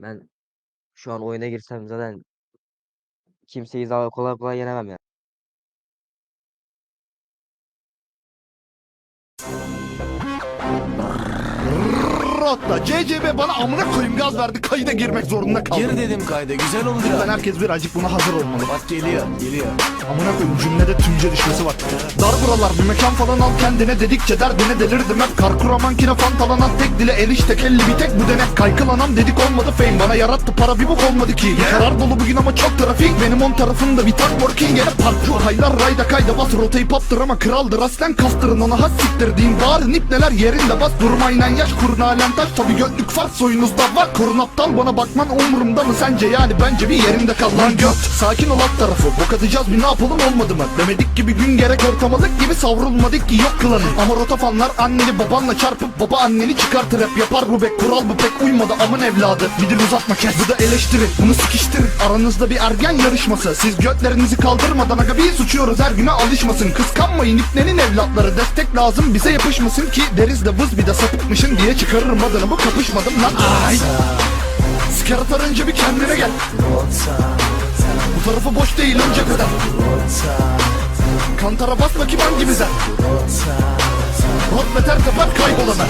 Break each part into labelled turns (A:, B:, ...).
A: Ben şu an oyuna girsem zaten kimseyi daha kolay kolay yenemem ya.
B: Hatta CCB bana amına koyayım gaz verdi kayıda girmek zorunda kaldım.
C: Gir dedim kayda güzel oldu
B: Ben herkes birazcık buna hazır olmalı.
C: Bak geliyor geliyor.
B: Amına koyayım cümlede tümce düşmesi var. Dar buralar bir mekan falan al kendine dedikçe derdine delirdim hep. Kar kuramankine fantalanan tek dile erişte kelli bir tek bu denek. Kaykılanam dedik olmadı fame bana yarattı para bir bok olmadı ki. Karar dolu bugün ama çok trafik benim on tarafımda bir tak working yine parkur. Haylar rayda kayda bas rotayı paptır ama kraldır aslen kastırın ona has siktir diyeyim. Bağırın ipneler yerinde bas durmayla yaş kurun taş tabi götlük fark soyunuzda var. Korun aptal bana bakman umurumda mı sence yani bence bir yerinde kal lan göt. Sakin ol alt tarafı bok atacağız bir ne yapalım olmadı mı? Demedik gibi gün gerek ortamalık gibi savrulmadık ki yok kılanı. Ama rotafanlar anneni babanla çarpıp baba anneni çıkartır hep yapar bu bek kural bu pek uymadı amın evladı. Bir dil uzatma kes bu da eleştiri bunu sıkıştırın. Aranızda bir ergen yarışması siz götlerinizi kaldırmadan aga biz uçuyoruz her güne alışmasın. Kıskanmayın ipnenin evlatları destek lazım bize yapışmasın ki deriz de vız bir de sapıkmışın diye çıkarırım adını bu kapışmadım lan. Ay. Siker atar önce bir kendine gel. Bu tarafı boş değil önce kadar. Kantara bas bakayım hangimize. Rot beter teper kaybol hemen.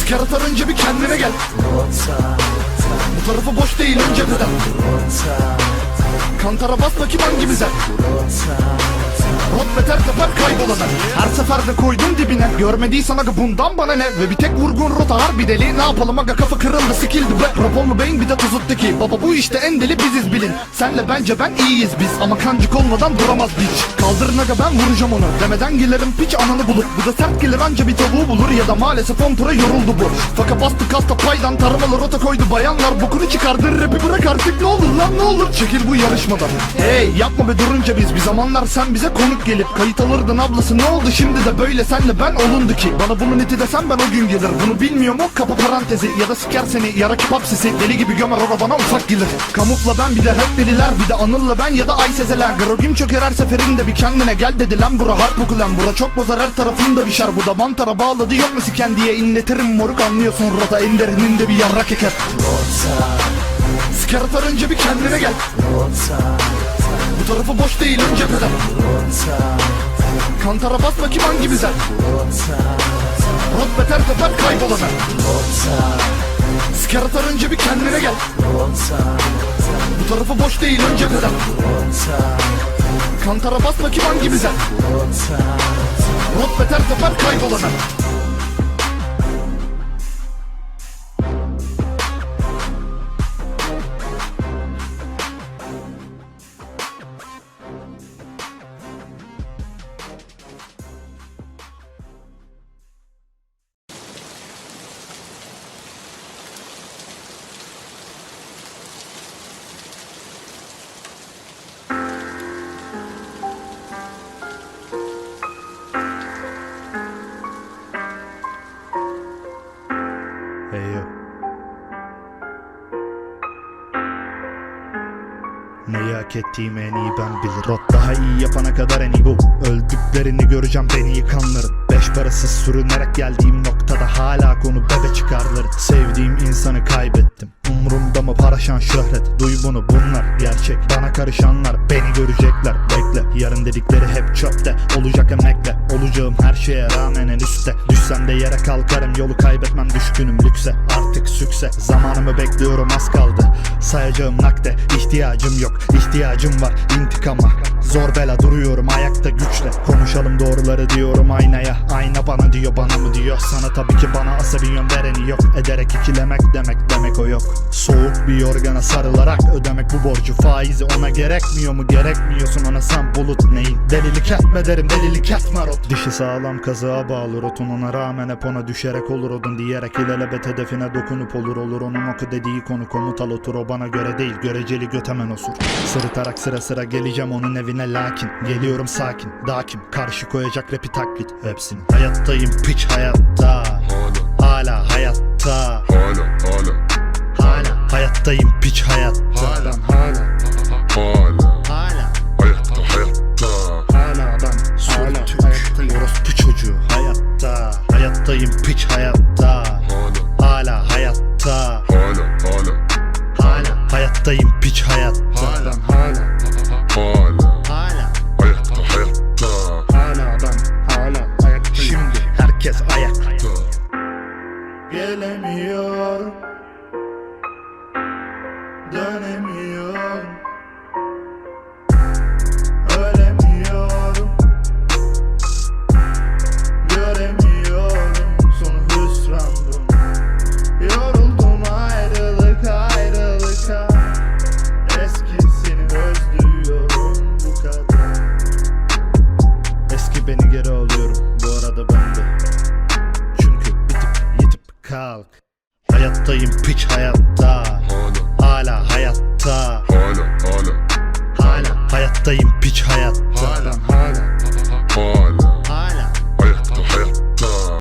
B: Siker atar önce bir kendine gel. Bu tarafı boş değil önce kadar. Kantara bas bakayım hangimize. Rot beter teper kaybol hemen. Her seferde koydum dibine. Görmediysen aga bundan bana ne? Ve bir tek vurgun rota harbi deli. Ne yapalım aga kafa kırıldı sikildi be. Raponlu beyin bir de tuzuttu ki. Baba bu işte en deli biziz bilin. Senle bence ben iyiyiz biz. Ama kancık olmadan duramaz biç. Kaldırın aga ben vuracağım onu. Demeden gelirim piç ananı bulup. Bu da sert gelir anca bir tavuğu bulur. Ya da maalesef on yoruldu bu. Faka bastı kasta paydan taramalı rota koydu. Bayanlar bokunu çıkardı. Rapi bırak artık ne olur lan ne olur. Çekil bu yarışmadan. Hey yapma be durunca biz. Bir zamanlar sen bize konuk gelip kayıt alırdın ablası. Ne oldu şimdi de böyle senle ben olundu ki. Bana bunu neti desem ben o gün gelir. Bunu bilmiyorum o kapı parantezi. Ya da siker seni yara kebap sesi. Deli gibi gömer o da bana ufak gelir. Kamufla ben bir de hep deliler. Bir de Anıl'la ben ya da Ay Sezeler. Grogim çöker her seferinde bir kendine gel dedi lan bura harp okulen. Bura çok bozar her tarafında bir şer. Bu da mantara bağladı yok mu siken diye inletirim moruk anlıyorsun rota. Enderinin de bir yarrak eker. Siker atar önce bir kendine gel. Bu tarafı boş değil önce kadar. Kantara bas bakayım hangimize. Rot beter teper kaybol hemen. Siker atar önce bir kendine gel. Bu tarafı boş değil önce kadar. Kantara bas bakayım hangimize. Rot beter teper kaybol Neyi hak ettiğimi en iyi ben bilir. Rot daha iyi yapana kadar en iyi bu. Öldüklerini göreceğim beni yıkanların Beş parasız sürünerek geldiğim noktada hala konu bebe çıkarları Sevdiğim insanı kaybettim. Umrumda mı para şan şöhret? Duy bunu bunlar gerçek. Bana karışanlar beni görecekler. Bekle yarın dedikleri hep çöpte. Olacak emekle Olacağım her şeye rağmen en üstte. Düşsem de yere kalkarım yolu kaybetmem düşkünüm lükse. Artık sükse Zamanımı bekliyorum az kaldı. Sayacağım nakde ihtiyacım yok ihtiyacım var. İntikama Zor bela duruyorum ayakta güçle. Konuşalım doğruları diyorum aynaya. Ayna bana diyor bana mı diyor? Sana tabii ki bana asabi yön vereni yok. Ederek ikilemek demek demek o yok. Soğuk bir yorgana sarılarak ödemek bu borcu. Faizi ona gerekmiyor mu? Gerekmiyorsun ona sen bulut neyin? Delilik etme derim delilik etme rot. Dişi sağlam kazığa bağlı rotun. Ona rağmen hep ona düşerek olur odun. Diyerek ilelebet hedefine dokunup olur olur. Onun oku dediği konu komutal otur O bana göre değil göreceli götemen osur. Sırıtarak sıra sıra geleceğim onun evine lakin Geliyorum sakin. Dakim karşı koyacak rapi taklit hepsini. Hayattayım piç hayatta. Hala hayatta.
D: Hala hala
B: Hala hayattayım piç hayatta.
D: Hala.
B: Hala
D: hala.
B: Hala.
D: Hayatta hayatta.
B: Hala ben hala hayattayım. Orospu çocuğu. Hayatta. Hayattayım piç hayatta.
D: Hala
B: Hala hayatta
D: hala
B: Hayattayım piç hayatta.
C: Hala hala
D: Hala
B: herkes. Gelemiyor